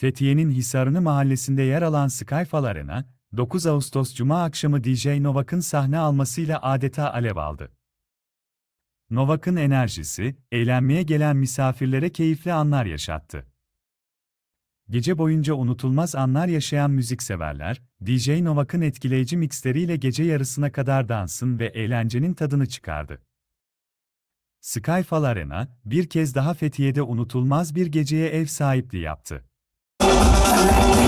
Fethiye'nin Hisarını mahallesinde yer alan Skyfall Arena, 9 Ağustos Cuma akşamı DJ Novak'ın sahne almasıyla adeta alev aldı. Novak'ın enerjisi, eğlenmeye gelen misafirlere keyifli anlar yaşattı. Gece boyunca unutulmaz anlar yaşayan müzikseverler, DJ Novak'ın etkileyici mixleriyle gece yarısına kadar dansın ve eğlencenin tadını çıkardı. Skyfall Arena, bir kez daha Fethiye'de unutulmaz bir geceye ev sahipliği yaptı. Bye.